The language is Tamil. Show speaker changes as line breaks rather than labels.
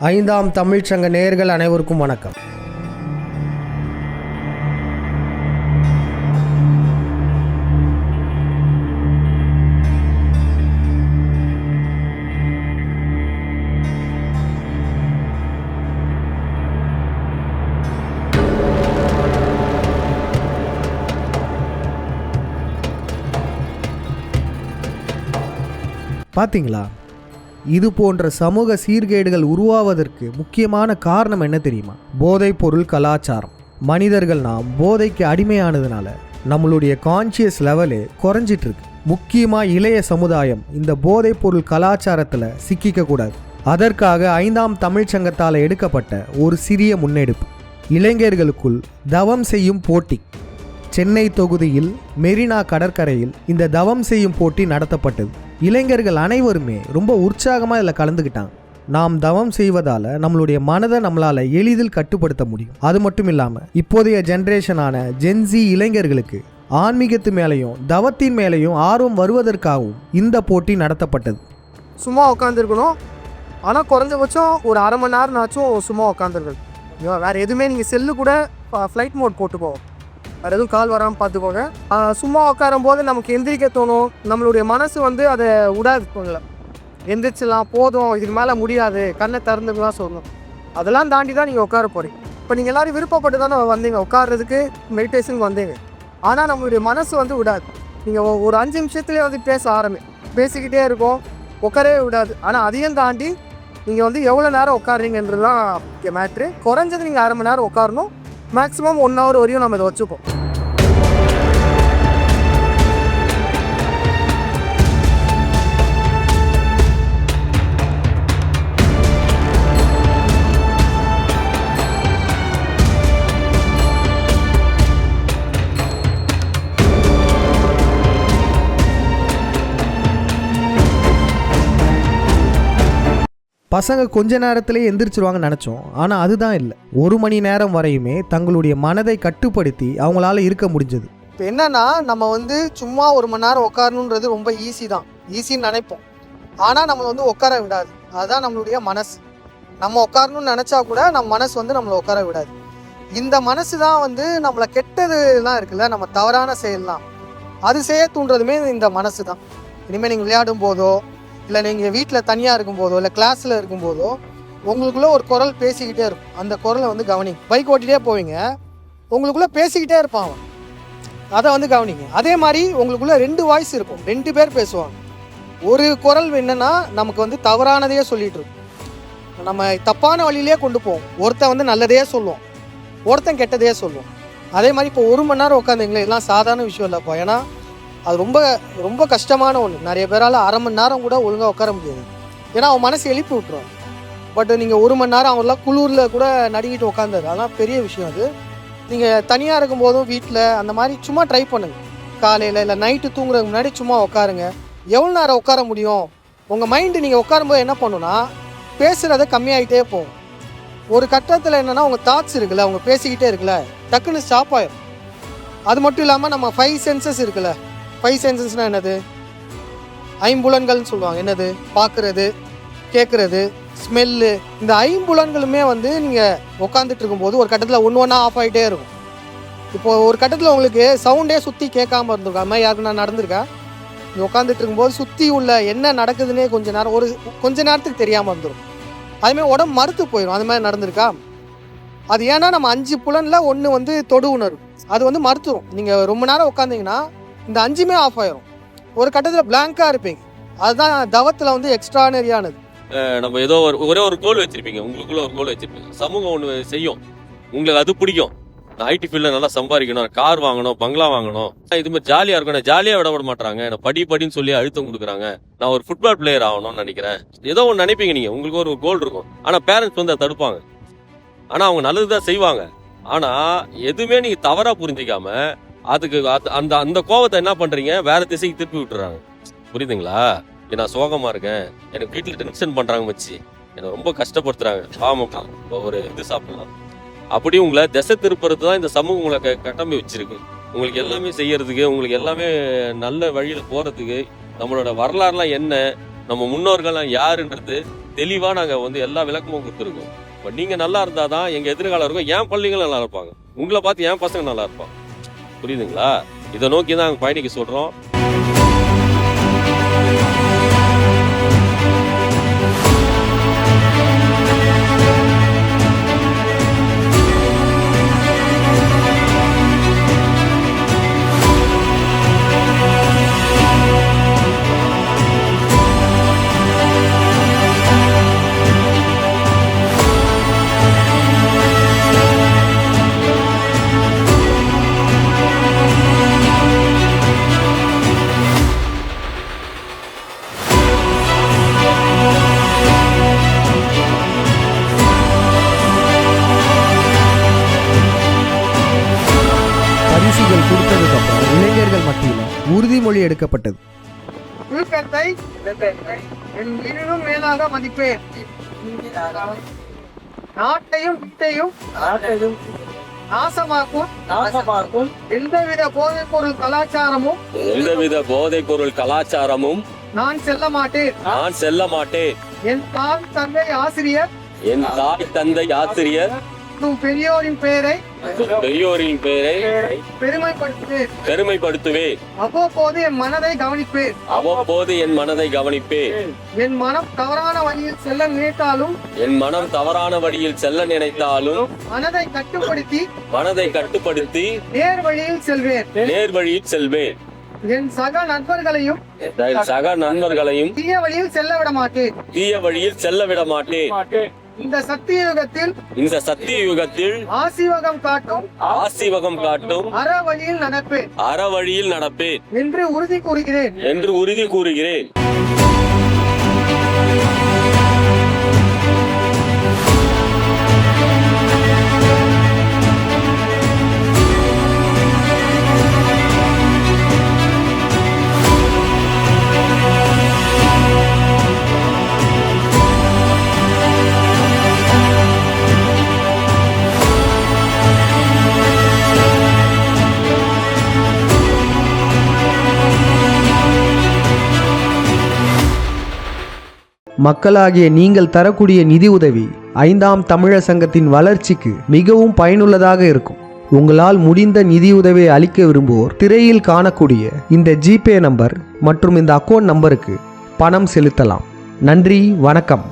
ஐந்தாம் தமிழ்ச்சங்க நேர்கள் நேயர்கள் அனைவருக்கும் வணக்கம். பார்த்தீங்களா இது போன்ற சமூக சீர்கேடுகள் உருவாவதற்கு முக்கியமான காரணம் என்ன தெரியுமா? போதைப் பொருள் கலாச்சாரம். மனிதர்கள் நாம் போதைக்கு அடிமையானதுனால நம்மளுடைய கான்சியஸ் லெவலு குறைஞ்சிட்டு இருக்கு முக்கியமாக இளைய சமுதாயம் இந்த போதைப் பொருள் கலாச்சாரத்தில் சிக்கிக்க கூடாது. அதற்காக ஐந்தாம் தமிழ்ச்சங்கத்தால் எடுக்கப்பட்ட ஒரு சிறிய முன்னெடுப்பு. இளைஞர்களுக்குள் தவம் செய்யும் போட்டி. சென்னை தொகுதியில் மெரினா கடற்கரையில் இந்த தவம் செய்யும் போட்டி நடத்தப்பட்டது. இளைஞர்கள் அனைவருமே ரொம்ப உற்சாகமாக இதில் கலந்துக்கிட்டாங்க நாம் தவம் செய்வதால் நம்மளுடைய மனதை நம்மளால் எளிதில் கட்டுப்படுத்த முடியும். அது மட்டும் இல்லாமல் இப்போதைய ஜென்ரேஷனான ஜென்சி இளைஞர்களுக்கு ஆன்மீகத்து மேலேயும் தவத்தின் மேலேயும் ஆர்வம் வருவதற்காகவும் இந்த போட்டி நடத்தப்பட்டது.
சும்மா உட்காந்துருக்கணும் ஆனால் குறைஞ்சபட்சம் ஒரு அரை மணி நேரம்னாச்சும் சும்மா உட்காந்துருக்கணும் வேறு எதுவுமே நீங்கள் செல்லு கூட ஃப்ளைட் மோட் போட்டுக்கோ. வேறு எதுவும் கால் வராமல் பார்த்துக்கோங்க. சும்மா உட்காரும் போது நமக்கு எந்திரிக்க தோணும். நம்மளுடைய மனசு வந்து அதை விடாது தோணல. எந்திரிச்சிடலாம் போதும் இதுக்கு மேலே முடியாது. கண்ணை திறந்துக்கலாம் சொல்லணும். அதெல்லாம் தாண்டி தான் நீங்கள் உட்கார போகிறீங்க இப்போ நீங்கள் எல்லாரும் விருப்பப்பட்டு தானே வந்தீங்க உட்கார்றதுக்கு மெடிடேஷனுக்கு வந்தீங்க. ஆனால் நம்மளுடைய மனசு வந்து விடாது. நீங்கள் ஒரு அஞ்சு நிமிஷத்துலேயே வந்து பேச ஆரம்பி பேசிக்கிட்டே இருக்கோம் உட்காரவே விடாது. ஆனால் அதையும் தாண்டி நீங்கள் வந்து எவ்வளோ நேரம் உட்காருறீங்கன்றது தான் மேட்ரு குறைஞ்சது நீங்கள் அரை மணி நேரம் உட்காரணும். மேக்ஸிமம் ஒன் ஹவர் வரையும் நம்ம இதை வச்சுப்போம்.
பசங்க கொஞ்ச நேரத்திலே எந்திரிச்சிருவாங்கன்னு நினச்சோம். ஆனால் அதுதான் இல்லை. ஒரு மணி நேரம் வரையுமே தங்களுடைய மனதை கட்டுப்படுத்தி அவங்களால இருக்க முடிஞ்சது.
இப்போ என்னன்னா நம்ம வந்து சும்மா ஒரு மணி நேரம் உட்காரணுன்றது ரொம்ப ஈஸி தான். ஈஸின்னு நினைப்போம். ஆனால் நம்மளை வந்து உட்கார விடாது. அதுதான் நம்மளுடைய மனசு. நம்ம உட்காரணும்னு நினச்சா கூட நம்ம மனசு வந்து நம்மளை உட்கார விடாது. இந்த மனசு தான் வந்து நம்மளை கெட்டதுலாம் இருக்குல்ல நம்ம தவறான செயல்லாம். அது செய்ய தூண்டுறதுமே இந்த மனசு தான். இனிமேல் நீங்கள் விளையாடும் போதோ இல்லை நீங்கள் வீட்டில் தனியாக இருக்கும்போதோ இல்லை கிளாஸில் இருக்கும்போதோ உங்களுக்குள்ளே ஒரு குரல் பேசிக்கிட்டே இருக்கும். அந்த குரலை வந்து கவனிங்க. பைக் ஓட்டிகிட்டே போவீங்க. உங்களுக்குள்ளே பேசிக்கிட்டே இருப்பான் அவன். அதை வந்து கவனிங்க. அதே மாதிரி உங்களுக்குள்ளே ரெண்டு வாய்ஸ் இருக்கும். ரெண்டு பேர் பேசுவாங்க. ஒரு குரல் என்னென்னா நமக்கு வந்து தவறானதையே சொல்லிகிட்டு இருக்கும். நம்ம தப்பான வழியிலே கொண்டு போவோம். ஒருத்தன் வந்து நல்லதையே சொல்லுவோம் ஒருத்தன் கெட்டதே சொல்லுவோம் அதே மாதிரி இப்போ ஒரு மணி நேரம் உட்காந்துங்களே இதெல்லாம் சாதாரண விஷயம் இல்லைப்பா. ஏன்னா அது ரொம்ப ரொம்ப கஷ்டமான ஒன்று நிறைய பேரால் அரை மணி நேரம் கூட ஒழுங்காக உட்கார முடியாது. ஏன்னா அவன் மனசு எழுப்பி விட்டுருவான். பட் நீங்கள் ஒரு மணி நேரம் அவங்களாம் குளிரில் கூட நடுங்கிட்டு உட்காந்தாரு அதெல்லாம் பெரிய விஷயம் அது. நீங்கள் தனியாக இருக்கும்போதும் வீட்டில் அந்த மாதிரி சும்மா ட்ரை பண்ணுங்கள் காலையில் இல்லை நைட்டு தூங்குறதுக்கு முன்னாடி சும்மா உட்காருங்க. எவ்வளோ நேரம் உட்கார முடியும்? உங்கள் மைண்டு நீங்கள் உட்காரும்போது என்ன பண்ணுன்னா பேசுகிறத கம்மியாகிட்டே போகும். ஒரு கட்டத்தில் என்னென்னா உங்கள் தாட்ஸ் இருக்குல்ல அவங்க பேசிக்கிட்டே இருக்குல்ல டக்குன்னு ஸ்டாப் ஆயிடும் அது மட்டும் இல்லாமல் நம்ம ஃபைவ் சென்சஸ் இருக்குல்ல ஃபைவ் சென்சஸ்னால் என்னது? ஐம்புலன்கள்னு சொல்லுவாங்க. என்னது? பார்க்குறது கேட்குறது ஸ்மெல்லு. இந்த ஐம்புலன்களுமே வந்து நீங்கள் உட்காந்துட்டு இருக்கும்போது ஒரு கட்டத்தில் ஒன்று ஒன்றா ஆஃப் ஆகிட்டே இருக்கும். இப்போது ஒரு கட்டத்தில் உங்களுக்கு சவுண்டே சுற்றி கேட்காம இருந்திருக்கும். அது மாதிரி யாருக்கு நான் நடந்திருக்கேன் நீ உட்காந்துட்டு இருக்கும்போது சுற்றி உள்ள என்ன நடக்குதுன்னே கொஞ்சம் நேரம் ஒரு கொஞ்ச நேரத்துக்கு தெரியாமல் இருந்துடும் அதுமாதிரி உடம்பு மறுத்து போயிடும் அது மாதிரி நடந்திருக்கா? அது ஏன்னா நம்ம அஞ்சு புலனில் ஒன்று வந்து தொடு உணர்வு. அது வந்து மறுத்துரும். நீங்கள் ரொம்ப நேரம் உட்காந்திங்கன்னா இந்த அஞ்சுமே ஆஃப் ஆயிரும். ஒரு கட்டத்தில் பிளாங்காக இருப்பீங்க. அதுதான் தவத்தில் வந்து எக்ஸ்ட்ரானரியானது
நம்ம ஏதோ ஒரு ஒரே ஒரு கோல் வச்சிருப்பீங்க. உங்களுக்குள்ள ஒரு கோல் வச்சிருப்பீங்க. சமூகம் ஒன்று செய்யும். உங்களுக்கு அது பிடிக்கும். நான் ஐடி ஃபீல்டில் நல்லா சம்பாதிக்கணும். கார் வாங்கணும் பங்களா வாங்கணும். இது மாதிரி ஜாலியாக இருக்கணும். ஜாலியாக விட விட மாட்டாங்க. என்ன படி படின்னு சொல்லி அழுத்தம் கொடுக்குறாங்க. நான் ஒரு ஃபுட்பால் பிளேயர் ஆகணும்னு நினைக்கிறேன். ஏதோ ஒன்று நினைப்பீங்க நீங்கள் உங்களுக்கு ஒரு கோல் இருக்கும். ஆனால் பேரண்ட்ஸ் வந்து அதை தடுப்பாங்க. ஆனால் அவங்க நல்லது தான் செய்வாங்க. ஆனால் எதுவுமே நீங்கள் தவறாக புரிஞ்சிக்காமல் அதுக்கு அந்த அந்த கோவத்தை என்ன பண்ணுறீங்க வேற திசைக்கு திருப்பி விட்டுறாங்க. புரியுதுங்களா? நான் சோகமாக இருக்கேன். எனக்கு வீட்டில் டென்ஷன் பண்ணுறாங்க வச்சு என்னை ரொம்ப கஷ்டப்படுத்துறாங்க. ஆமாப்பா ஒரு இது சாப்பிடலாம். அப்படி உங்களை திசை திருப்புறது தான் இந்த சமூகம் உங்களை க- கட்டமை வச்சிருக்கு. உங்களுக்கு எல்லாமே செய்யறதுக்கு உங்களுக்கு எல்லாமே நல்ல வழியில் போகிறதுக்கு நம்மளோட வரலாறுலாம் என்ன நம்ம முன்னோர்கள்லாம் யாருன்றது தெளிவா நாங்க வந்து எல்லா விளக்கமும் கொடுத்துருக்கோம். இப்போ நீங்க நல்லா இருந்தாதான் எங்க எதிர்காலம் இருக்கும். என் பள்ளிகள் நல்லா இருப்பாங்க. உங்களை பார்த்து என் பசங்க நல்லா இருப்பாங்க. புரியுதுங்களா? இதை நோக்கி தான் நாங்கள் பயணிக்க
சொல்கிறோம் உறுதிமொழி எடுக்கப்பட்டது.
ஒழுக்கத்தை என் உயிரினும் மேலாக மதிப்பேன். நாட்டையும் வீட்டையும் நாசமாக்கும்.
நாசமாக்கும்.
எந்தவித போதைப் பொருள் கலாச்சாரமும்
எந்தவித போதைப் பொருள் கலாச்சாரமும்
நான் செல்ல மாட்டேன்.
நான் செல்ல மாட்டேன்.
என் தாய் தந்தை ஆசிரியர்.
என் தாய் தந்தை ஆசிரியர்.
மற்றும் பெரியோரின் பெயரை
பெரியோரின் பெயரை
பெருமைப்படுத்துவேன்
பெருமைப்படுத்துவேன்.
அவ்வப்போது என் மனதை கவனிப்பேன்.
அவ்வப்போது என் மனதை கவனிப்பேன்.
என் மனம் தவறான வழியில் செல்ல நினைத்தாலும்
என் மனம் தவறான வழியில் செல்ல நினைத்தாலும்
மனதை கட்டுப்படுத்தி
மனதை கட்டுப்படுத்தி
நேர் வழியில் செல்வேன்.
நேர் வழியில் செல்வேன்.
என் சக நண்பர்களையும்
சக நண்பர்களையும்
தீய வழியில் செல்ல விட மாட்டேன்
தீய வழியில் செல்ல விட
மாட்டேன்
இந்த சத்திய யுகத்தில்
இந்த சத்திய யுகத்தில்
ஆசீவகம் காட்டும்
ஆசிவகம் காட்டும்
அற வழியில் நடப்பேன்.
அற வழியில் நடப்பேன்.
என்று உறுதி கூறுகிறேன்.
என்று உறுதி கூறுகிறேன்.
மக்களாகிய நீங்கள் தரக்கூடிய நிதி உதவி ஐந்தாம் தமிழர் சங்கத்தின் வளர்ச்சிக்கு மிகவும் பயனுள்ளதாக இருக்கும். உங்களால் முடிந்த நிதியுதவியை அளிக்க விரும்புவோர் திரையில் காணக்கூடிய இந்த ஜிபே நம்பர் மற்றும் இந்த அக்கௌண்ட் நம்பருக்கு பணம் செலுத்தலாம். நன்றி வணக்கம்.